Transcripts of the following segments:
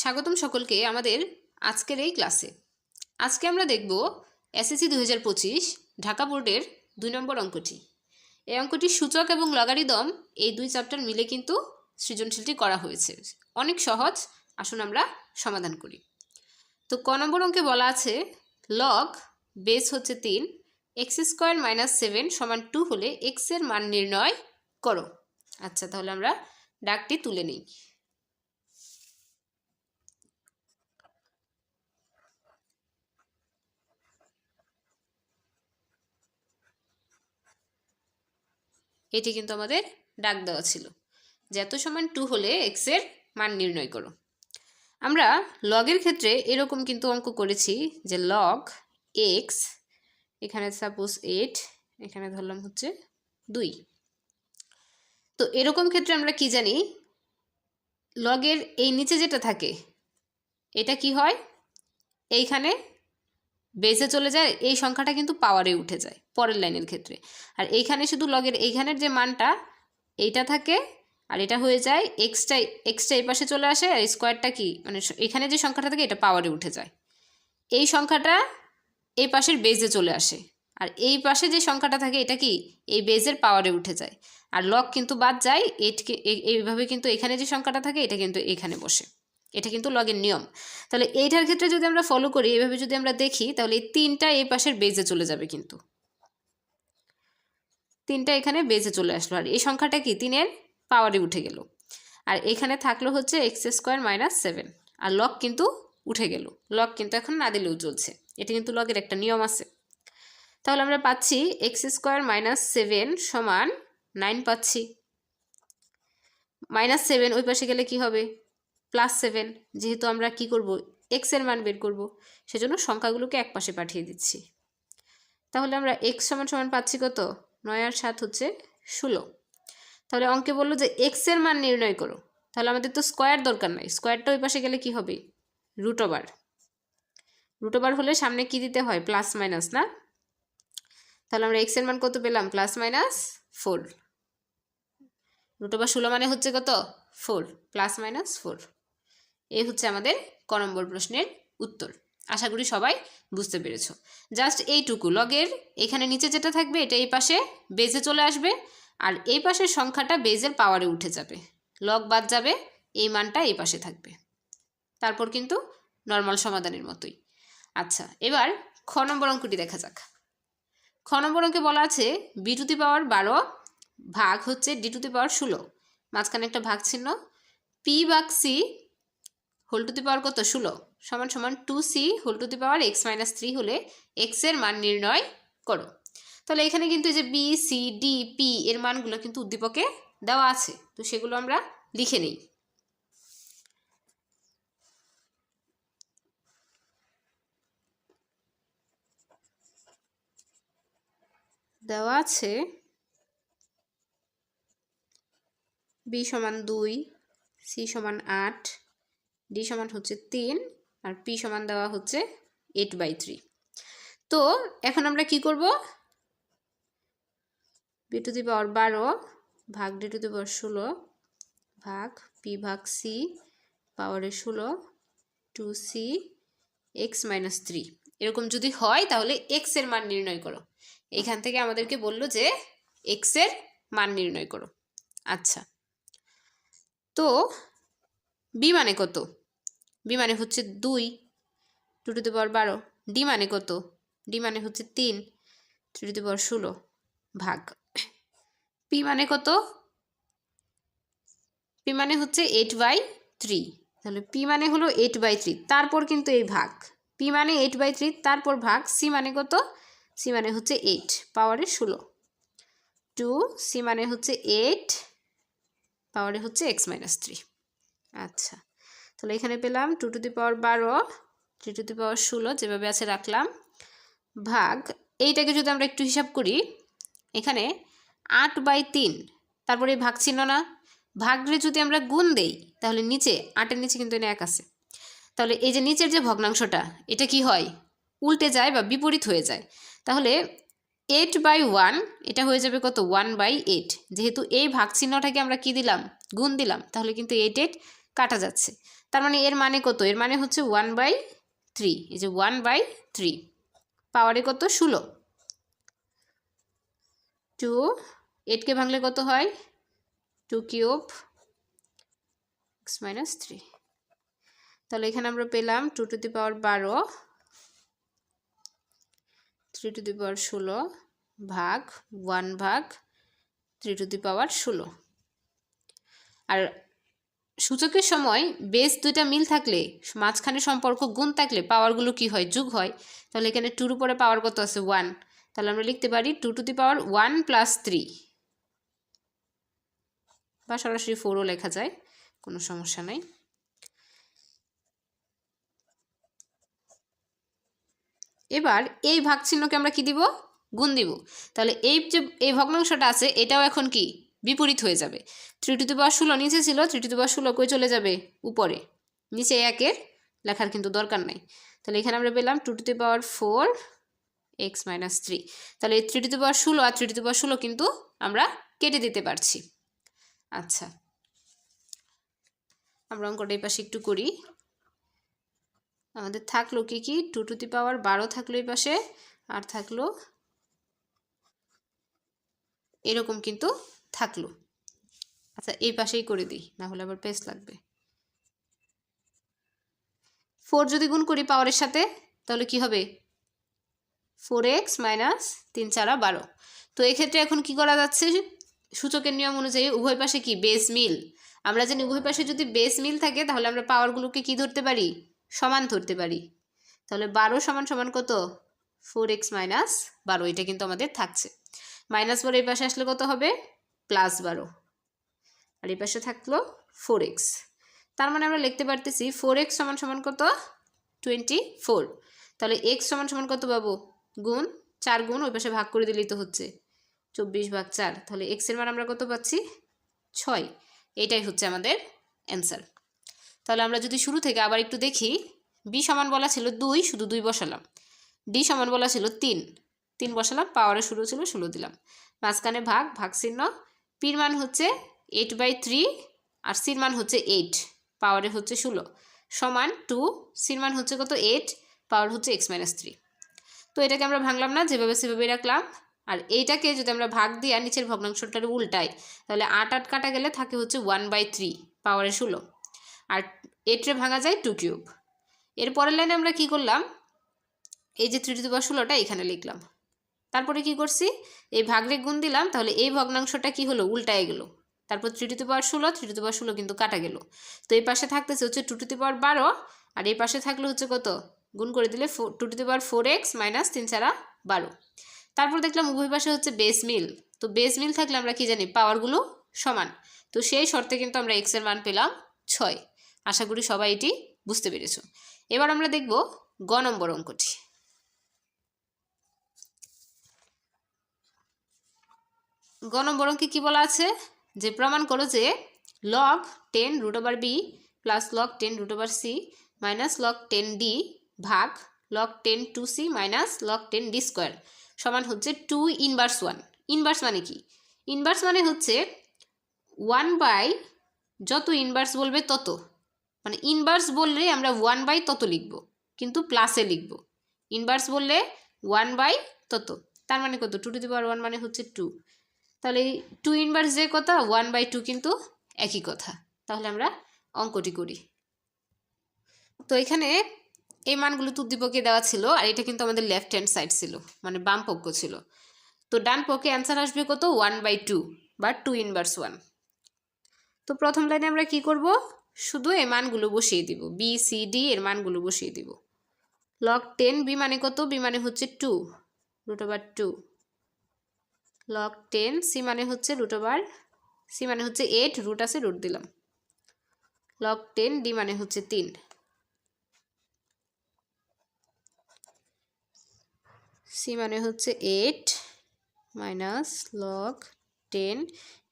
স্বাগতম সকলকে আমাদের আজকের এই ক্লাসে। আজকে আমরা দেখব এসএসসি দু হাজার পঁচিশ ঢাকা বোর্ডের দুই নম্বর অঙ্কটি। এই অঙ্কটি সূচক এবং লগারিদম এই দুই চ্যাপ্টার মিলে কিন্তু সৃজনশীলটি করা হয়েছে। অনেক সহজ, আসুন আমরা সমাধান করি। তো ক নম্বর অঙ্কে বলা আছে লগ বেস হচ্ছে তিন এক্স স্কোয়ার মাইনাস সেভেন সমান টু হলে এক্সের মান নির্ণয় করো। আচ্ছা তাহলে আমরা ডাকটি তুলে নিই। এটি কিন্তু আমাদের ডাক দেওয়া ছিল। এত সমান টু হলে এক্সের মান নির্ণয় করো। আমরা লগের ক্ষেত্রে এরকম কিন্তু অঙ্ক করেছি যে লগ এক্স এখানে সাপোজ এইট এখানে ধরলাম হচ্ছে দুই। তো এরকম ক্ষেত্রে আমরা কি জানি? লগের এই নিচে যেটা থাকে, এটা কি হয়? এইখানে বেসে চলে যায়, এই সংখ্যাটা কিন্তু পাওয়ারে উঠে যায়। পরের লাইনের ক্ষেত্রে। আর এইখানে শুধু লগের এইখানের যে মানটা, এইটা থাকে আর এটা হয়ে যায় এক্সটা এক্সটা এই পাশে চলে আসে আর স্কোয়ারটা কি? মানে এখানে যে সংখ্যাটা থাকে এটা পাওয়ারে উঠে যায়। এই সংখ্যাটা এই পাশের বেজে চলে আসে। আর এই পাশে যে সংখ্যাটা থাকে এটা কি? এই বেজের পাওয়ারে উঠে যায়। আর লগ কিন্তু বাদ যায় এইটকে এই- এইভাবে কিন্তু এখানে যে সংখ্যাটা থাকে এটা কিন্তু এখানে বসে। এটা কিন্তু লগের নিয়ম। তাহলে এইটার ক্ষেত্রে যদি আমরা ফলো করি, এইভাবে যদি আমরা দেখি, তাহলে এই তিনটা এই পাশের বেজে চলে যাবে কিন্তু। তিনটা এখানে বেজে চলে আসলো। আর এই সংখ্যাটা কি? তিনের পাওয়ারে উঠে গেল। আর এখানে থাকল হচ্ছে এক্স স্কোয়ার মাইনাস সেভেন। আর লক কিন্তু উঠে গেল। লক কিন্তু এখন না দিলেও চলছে। এটা কিন্তু লগের একটা নিয়ম আছে। তাহলে আমরা পাচ্ছি এক্স স্কোয়ার মাইনাস সেভেন সমান নাইন পাচ্ছি। মাইনাস সেভেন ওই পাশে গেলে কি হবে? Plus seven. যেহেতু আমরা কি করব? এক্সের মান বের করব। সেজন্য সংখ্যাগুলোকে এক পাশে পাঠিয়ে দিচ্ছি। তাহলে আমরা এক্স সমান সমান পাচ্ছি কত? নয় আর সাত হচ্ছে ষোলো। তাহলে অঙ্কে বলল যে এক্সের মান নির্ণয় করো। তাহলে আমাদের তো স্কোয়ার দরকার নাই। স্কোয়ারটা ওই পাশে গেলে কি হবে? রুট ওভার রুট ওভার হলে সামনে কি দিতে হয়? প্লাস মাইনাস না? তাহলে আমরা এক্সের মান কত পেলাম? Plus minus four root over ষোলো মানে হচ্ছে কত? ফোর প্লাস মাইনাস ফোর এই হচ্ছে আমাদের ক নম্বর প্রশ্নের উত্তর। আশা করি সবাই বুঝতে পেরেছ। জাস্ট এইটুকু। লগের এখানে নিচে যেটা থাকবে, এটা এই পাশে বেজে চলে আসবে আর এই পাশের সংখ্যাটা বেজের পাওয়ারে উঠে যাবে। লগ বাদ যাবে, এই মানটা এই পাশে থাকবে। তারপর কিন্তু নর্মাল সমাধানের মতোই। আচ্ছা এবার খ নম্বর অঙ্কটি দেখা যাক। খ নম্বর অঙ্কে বলা আছে বি টু দি পাওয়ার বারো ভাগ হচ্ছে ডি টু দি পাওয়ার ষোলো। মাঝখানে একটা ভাগ চিহ্ন পি ভাগ C whole to the power কত? ষোলো। সমান সমান two C whole to the power x minus three হলে এক্সের মান নির্ণয় করো। তাহলে এখানে কিন্তু এই যে বি সি ডি পি এর মানগুলো কিন্তু উদ্দীপকে দেওয়া আছে, তো সেগুলো আমরা লিখে নিই। দেওয়া আছে বি সমান দুই সি সমান আট ডি সমান হচ্ছে তিন আর পি সমান দেওয়া হচ্ছে এইট বাই থ্রি তো এখন আমরা কি করব? বি টু দি পাওয়ার বারো ভাগ ডি টু দি পাওয়ার ষোলো ভাগ পি ভাগ সি পাওয়ারে ষোলো two C x minus three এরকম যদি হয় তাহলে এক্সের মান নির্ণয় করো। এখান থেকে আমাদেরকে বলল যে এক্সের মান নির্ণয় করো। আচ্ছা। তো বি মানে কত? বি মানে হচ্ছে দুই টু টু দি পাওয়ার বারো। ডি মানে কত? ডি মানে হচ্ছে তিন, থ্রি টু দি পাওয়ার ষোলো। ভাগ। পি মানে কত? পি মানে হচ্ছে এইট বাই থ্রি। তাহলে পি মানে হলো এইট বাই থ্রি, তারপর কিন্তু এই ভাগ। পি মানে এইট বাই থ্রি, তারপর ভাগ। সি মানে কত? সি মানে হচ্ছে এইট, পাওয়ারে ষোলো। টু, সি মানে হচ্ছে এইট, পাওয়ারে হচ্ছে এক্স মাইনাস থ্রি। আচ্ছা। তাহলে এখানে পেলাম টু টু দি পাওয়ার বারো থ্রি টু দি পাওয়ার ষোলো যেভাবে আছে রাখলাম। ভাগ, এইটাকে যদি আমরা একটু হিসাব করি, এখানে আট বাই তিন, তারপরে ভাগ চিহ্ন না, ভাগরে যদি আমরা গুণ দেই, তাহলে নিচে, আটের নিচে কিন্তু এক আছে। তাহলে এই যে নিচের যে ভগ্নাংশটা, এটা কি হয়? উল্টে যায় বা বিপরীত হয়ে যায়। তাহলে এইট বাই ওয়ান এটা হয়ে যাবে কত? ওয়ান বাই এইট যেহেতু এই ভাগ চিহ্নটাকে আমরা কি দিলাম? গুণ দিলাম। তাহলে কিন্তু এইট এইট কাটা যাচ্ছে। তার মানে এর মানে কত? এর মানে হচ্ছে ওয়ান বাই থ্রি এই যে ওয়ান বাই থ্রি পাওয়ারে কত? ষোলো। টু এইটকে ভাঙলে কত হয়? Two cube x minus three তাহলে এখানে আমরা পেলাম টু টু দি পাওয়ার বারো। থ্রি টু দি পাওয়ার ষোলো ভাগ ওয়ান ভাগ থ্রি টু দি পাওয়ার ষোলো। আর সূচকের সময় বেস দুইটা মিল থাকলে, মাঝখানে সম্পর্ক গুণ থাকলে পাওয়ারগুলো কি হয়? যোগ হয়। তাহলে এখানে টুর উপরে পাওয়ার কত আছে? ওয়ান তাহলে আমরা লিখতে পারি two to the power one plus three বা সরাসরি ফোরও লেখা যায়, কোনো সমস্যা নাই। এবার এই ভাগ চিহ্নকে আমরা কি দিব? গুণ দিব। তাহলে এই যে, এই ভগ্নাংশটা আছে, এটাও এখন কি? বিপরীত হয়ে যাবে। থ্রি টু দি পাওয়ার ষোলো, নিচে ছিল থ্রি টু দি পাওয়ার ষোলো কই চলে যাবে? উপরে। নিচে একের লেখার কিন্তু দরকার নাই। তাহলে এখানে আমরা পেলাম two to the power four x minus three তাহলে এই থ্রি টু দি পাওয়ার ষোলো আর থ্রি টু দি পাওয়ার ষোলো কিন্তু আমরা কেটে দিতে পারছি। আচ্ছা। আমরা অঙ্কটা এই পাশে একটু করি। আমাদের থাকল কি কি? টু টু দি পাওয়ার বারো থাকল এই পাশে, আর থাকল এরকম কিন্তু থাকল। আচ্ছা এই পাশেই করে দিই, না হলে আবার পেস লাগবে। ফোর যদি গুণ করি পাওয়ারের সাথে, তাহলে কি হবে? ফোর এক্স মাইনাস তিন চারা বারো। তো এক্ষেত্রে এখন কি করা যাচ্ছে? সূচকের নিয়ম অনুযায়ী উভয় পাশে কি? বেস মিল। আমরা জানি উভয় পাশে যদি বেস মিল থাকে, তাহলে আমরা পাওয়ারগুলোকে কি ধরতে পারি? সমান ধরতে পারি। তাহলে বারো সমান সমান কত? ফোর এক্স মাইনাস বারো, এটা কিন্তু আমাদের থাকছে। মাইনাস বারো এই পাশে আসলে কত হবে? প্লাস বারো। আর এই পাশে থাকল ফোর এক্স তার মানে আমরা লিখতে পারতেছি ফোর এক্স সমান সমান কত? টোয়েন্টি ফোর তাহলে এক্স সমান সমান কত পাবো? গুণ চার গুণ ওই পাশে ভাগ করে দিলেই তো হচ্ছে। চব্বিশ ভাগ চার। তাহলে এক্সের মান আমরা কত পাচ্ছি? ছয়। এইটাই হচ্ছে আমাদের অ্যান্সার তাহলে আমরা যদি শুরু থেকে আবার একটু দেখি বি সমান বলা ছিল দুই, শুধু দুই বসালাম। ডি সমান বলা ছিল তিন। তিন বসালাম পাওয়ারে শুরু ছিল, ষোলো দিলাম। মাঝখানে ভাগ ভাগ চিহ্ন পির মান হচ্ছে এইট বাই থ্রি আর সির মান হচ্ছে এইট পাওয়ারে হচ্ছে ষোলো। সমান টু সির মান হচ্ছে কত? এইট পাওয়ার হচ্ছে এক্স মাইনাস থ্রি তো এটাকে আমরা ভাঙলাম না, যেভাবে সেভাবে রাখলাম। আর এইটাকে যদি আমরা ভাগ দিয়ে আর নিচের ভগ্নাংশটার উল্টাই, তাহলে আট আট কাটা গেলে থাকে হচ্ছে ওয়ান বাই থ্রি পাওয়ারে ষোলো। আর এটরে ভাঙা যায় টু কিউব এর পরের লাইনে আমরা কি করলাম? এই যে থ্রি টু পাওয়ার ষোলোটা এখানে লিখলাম। তারপরে কি করছি? এই ভাগরে গুণ দিলাম, তাহলে এই ভগ্নাংশটা কি হলো? উল্টায় গেল। তারপর থ্রি পাওয়ার ষোলো থ্রি পাওয়ার ষোলো কিন্তু কাটা গেল। তো এই পাশে থাকতেছে হচ্ছে টু টু পাওয়ার বারো, আর এই পাশে থাকলে হচ্ছে কত? গুণ করে দিলে four to power four x minus তিন ছাড়া বারো। তারপর দেখলাম উভয় পাশে হচ্ছে বেস মিল। তো বেস মিল থাকলে আমরা কি জানি? পাওয়ারগুলো সমান। তো সেই শর্তে কিন্তু আমরা এক্সের মান পেলাম ছয়। আশা করি সবাই এটি বুঝতে পেরেছ। এবার আমরা দেখব গ নম্বর অঙ্কটি। গ অঙ্কে কী বলা আছে? যে প্রমাণ করো যে log ten root over b plus log ten root over c minus log ten d ভাগ log ten two c minus log ten d square সমান হচ্ছে টু ইনভার্স ওয়ান ইনভার্স মানে কি? ইনভার্স মানে হচ্ছে ওয়ান বাই যত inverse বলবে তত। মানে ইনভার্স বললে আমরা ওয়ান বাই তত লিখব, কিন্তু প্লাসে লিখব। ইনভার্স বললে ওয়ান বাই তত। তার মানে কত? Two to the power one মানে হচ্ছে টু তাহলে টু ইনভার্স যে কথা ওয়ান বাই টু কিন্তু একই কথা। তাহলে আমরা অঙ্কটি করি। তো এখানে এই মানগুলো তুদ্দীপকে দেওয়া ছিল, আর এটা কিন্তু আমাদের লেফট হ্যান্ড সাইড ছিল মানে বাম পক্ষ ছিল। তো ডান পক্ষে অ্যান্সার আসবে কত? ওয়ান বাই টু বা টু ইনভার্স ওয়ান তো প্রথম লাইনে আমরা কি করব? শুধু এই মানগুলো বসিয়ে দিব। বি সি ডি এর মানগুলো বসিয়ে দিব। লক টেন বি মানে কত? বি মানে হচ্ছে two root over two log ten c মানে হচ্ছে রুট ওভার সি মানে হচ্ছে এইট রুট আছে রুট দিলাম। লগ টেন ডি মানে হচ্ছে তিন। সি মানে হচ্ছে eight minus log ten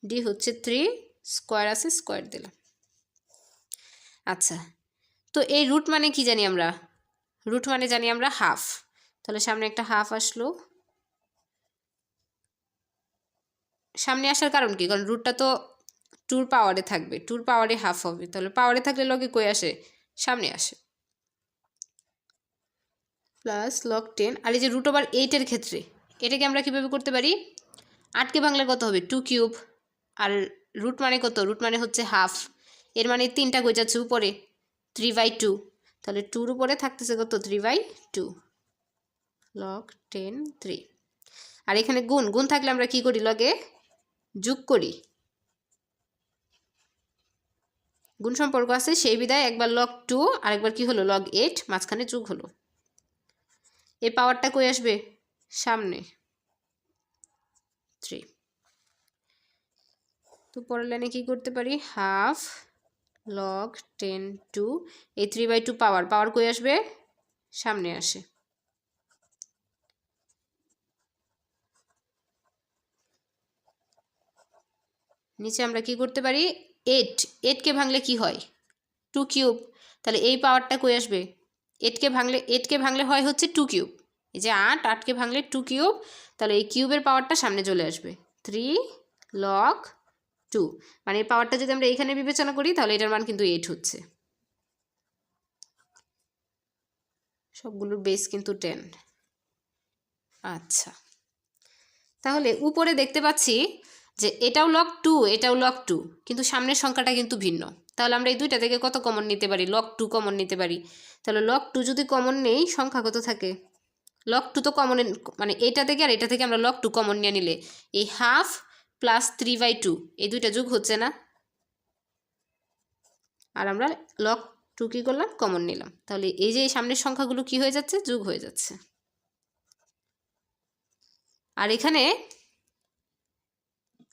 d হচ্ছে থ্রি স্কোয়ার আছে স্কোয়ার দিলাম। আচ্ছা তো এই রুট মানে কি জানি আমরা? রুট মানে জানি আমরা হাফ তাহলে সামনে একটা হাফ আসলো। সামনে আসার কারণ কি? কারণ রুটটা তো টুর পাওয়ারে থাকবে। টুর পাওয়ারে হাফ হবে। তাহলে পাওয়ারে থাকলে লগে কই আসে? সামনে আসে। প্লাস লগ টেন আর এই যে রুট ওভার এইটের ক্ষেত্রে, এটাকে আমরা কীভাবে করতে পারি? আটকে বাংলা কত হবে? টু কিউব আর রুট মানে কত? রুট মানে হচ্ছে হাফ এর মানে তিনটা কই যাচ্ছে উপরে। থ্রি বাই টু তাহলে টুর উপরে থাকতেছে কত? Three by two log ten three আর এখানে গুণ। গুণ থাকলে আমরা কি করি লগে যোগ করি। গুণ সম্পর্ক আছে, সেই বিদায় একবার লগ টু আর একবার কি হলো? লগ এইট মাঝখানে যোগ হলো। এই পাওয়ারটা কই আসবে? সামনে। থ্রি তো পরের লাইনে কী করতে পারি? হাফ লগ টেন টু এই three by two power power কই আসবে? সামনে আসে। নিচে আমরা কি করতে পারি? এইট এইটকে ভাঙলে কি হয়? টু কিউব তাহলে এই পাওয়ারটা কই আসবে? এইটকে ভাঙলে এইটকে ভাঙলে হয় হচ্ছে টু কিউব এই যে আট আটকে ভাঙলে টু কিউব তাহলে এই কিউবের পাওয়ারটা সামনে চলে আসবে। থ্রি লগ টু মানে এই পাওয়ারটা যদি আমরা এখানে বিবেচনা করি, তাহলে এটার মান কিন্তু এইট হচ্ছে। সবগুলোর বেস কিন্তু টেন আচ্ছা। তাহলে উপরে দেখতে পাচ্ছি যে এটাও লক টু এটাও লক টু কিন্তু সামনের সংখ্যাটা কিন্তু ভিন্ন। তাহলে আমরা এই দুইটা থেকে কত কমন নিতে পারি? লক টু কমন নিতে পারি। তাহলে লক টু যদি কমন নেই, সংখ্যা কত থাকে? লক টু তো কমন মানে এটা থেকে আর এটা থেকে আমরা লক টু কমন নিয়ে নিলে, এই half plus three by two এই দুইটা যোগ হচ্ছে না। আর আমরা লক টু কী করলাম? কমন নিলাম। তাহলে এই যে এই সামনের সংখ্যাগুলো কি হয়ে যাচ্ছে? যোগ হয়ে যাচ্ছে। আর এখানে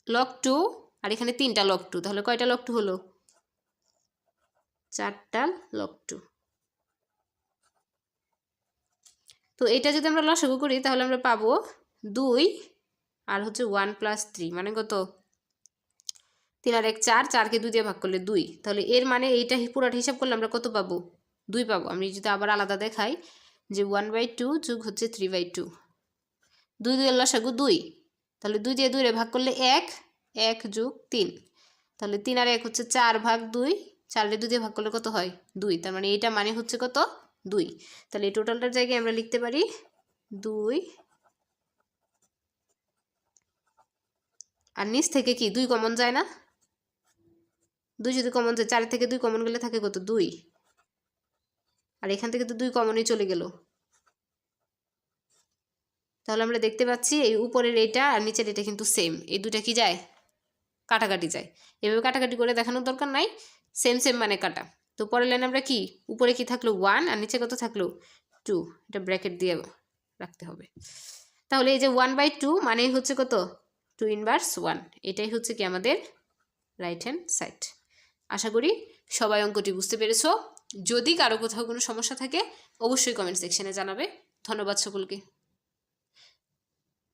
লক টু, আর এখানে তিনটা লক টু, তাহলে কয়টা লক টু হলো? চারটা লক টু। তো এটা যদি আমরা লসাগু করি, তাহলে আমরা পাবো দুই, আর হচ্ছে ওয়ান প্লাস থ্রি মানে কত? তিন আর এক, চার, চারকে দুই দিয়ে ভাগ করলে দুই। তাহলে এর মানে এইটা পুরাটা হিসাব করলে আমরা কত পাবো? দুই পাবো। আমি যদি আবার আলাদা দেখাই যে ওয়ান বাই টু যুগ হচ্ছে থ্রি বাই টু। দুই দুই লসাগু দুই। তাহলে দুই দিয়ে দুই রে ভাগ করলে এক এক যুগ তিন। তাহলে তিন আর এক হচ্ছে চার ভাগ দুই চারটে দুই দিয়ে ভাগ করলে কত হয়? দুই। তার মানে এটা মানে হচ্ছে কত? দুই। তাহলে এই টোটালটার জায়গায় আমরা লিখতে পারি দুই আর নিচ থেকে কি? দুই কমন যায় না? দুই যদি কমন যায় চার থেকে দুই কমন গেলে থাকে কত? দুই। আর এখান থেকে তো দুই কমনই চলে গেল। তাহলে আমরা দেখতে পাচ্ছি এই উপরের এইটা আর নিচের এটা কিন্তু সেম এই দুটা কি যায়? কাটাকাটি যায়। এভাবে কাটাকাটি করে দেখানোর দরকার নাই। সেম সেম মানে কাটা। তো পরের লাইন আমরা কি? উপরে কি থাকল? ওয়ান আর নিচে কত থাকল? টু এটা ব্র্যাকেট দিয়ে রাখতে হবে। তাহলে এই যে ওয়ান বাই টু মানেই হচ্ছে কত? টু ইনভার্স ওয়ান এটাই হচ্ছে কি আমাদের রাইট হ্যান্ড সাইড আশা করি সবাই অঙ্কটি বুঝতে পেরেছ। যদি কারও কোথাও কোনো সমস্যা থাকে, অবশ্যই কমেন্ট সেকশনে জানাবে। ধন্যবাদ সকলকে।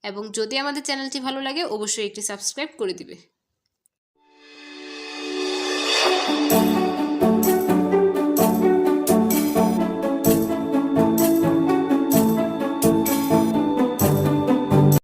এবং যদি আমাদের চ্যানেলটি ভালো লাগে অবশ্যই একটি সাবস্ক্রাইব করে দিবে।